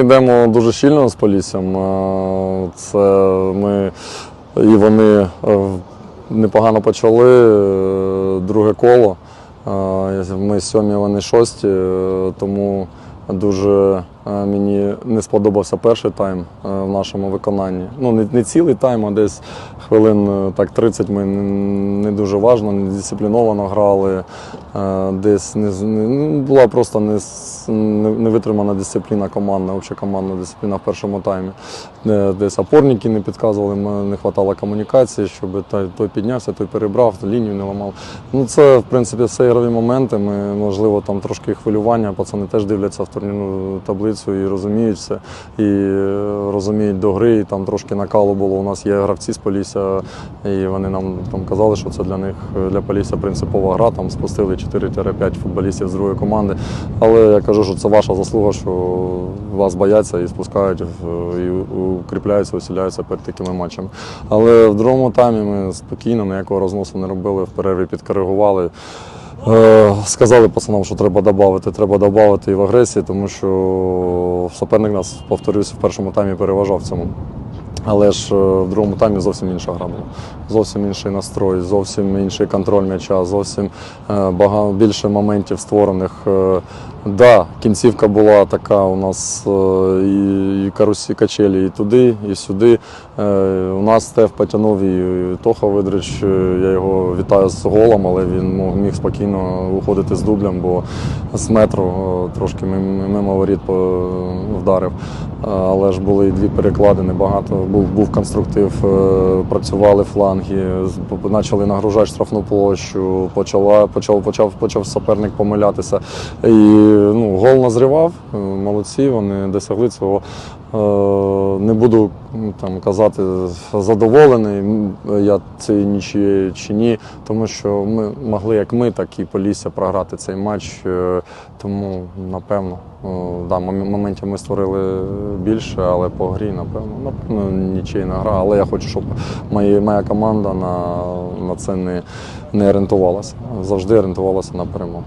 йдемо дуже щільно з Поліссям. Е, Це ми і вони е, непогано почали е, друге коло. Ми сьомі, вони шості, тому дуже мені не сподобався перший тайм е, в нашому виконанні. Ну, не, цілий тайм, а десь хвилин е, так 30 ми не, дуже важно, не дисципліновано грали. Е, Десь не, ну, була просто не, не, витримана дисципліна командна, дисципліна в першому таймі. Десь опорники не підказували, не вистачало комунікації, щоб той піднявся, той перебрав, лінію не ламав. Ну, це, в принципі, все ігрові моменти. Ми, можливо, там трошки хвилювання, пацани теж дивляться в турнірну таблицю і розуміють все. І е, розуміють до гри, і там трошки накалу було. У нас є гравці з Полісся, і вони нам там казали, що це для них, е, для Полісся принципова гра. Там спустили 4-5 футболістів з другої команди. Але я кажу, що це ваша заслуга, що вас бояться і спускають і укріпляються, усіляються перед такими матчами. Але в другому таймі ми спокійно, ніякого розносу не робили, в перерві підкоригували. Е, Сказали пацанам, що треба додати, треба додати і в агресії, тому що суперник нас, повторюся в першому таймі переважав в цьому. Але ж е, в другому таймі зовсім інша гра була. Зовсім інший настрой, зовсім інший контроль м'яча, зовсім е, багато більше моментів створених. Е, Да, кінцівка була така у нас і, карусі качелі, і туди, і сюди. У нас Стеф потягнув і Тоха Видрич. Я його вітаю з голом, але він міг спокійно виходити з дублем, бо з метру трошки мимо воріт вдарив. Але ж були і дві переклади, небагато. Був, був конструктив, е, працювали фланги, почали нагружати штрафну площу, почала, почав, почав, почав суперник помилятися. І ну, гол назрівав, е, молодці, вони досягли цього. Е, Не буду там казати задоволений, я цією нічією чи ні, тому що ми могли як ми, так і Полісся програти цей матч. Тому напевно, да, моментів ми створили більше, але по грі, напевно, напевно, нічийна гра. Але я хочу, щоб моя, моя команда на, на це не, не орієнтувалася. Завжди орієнтувалася на перемогу.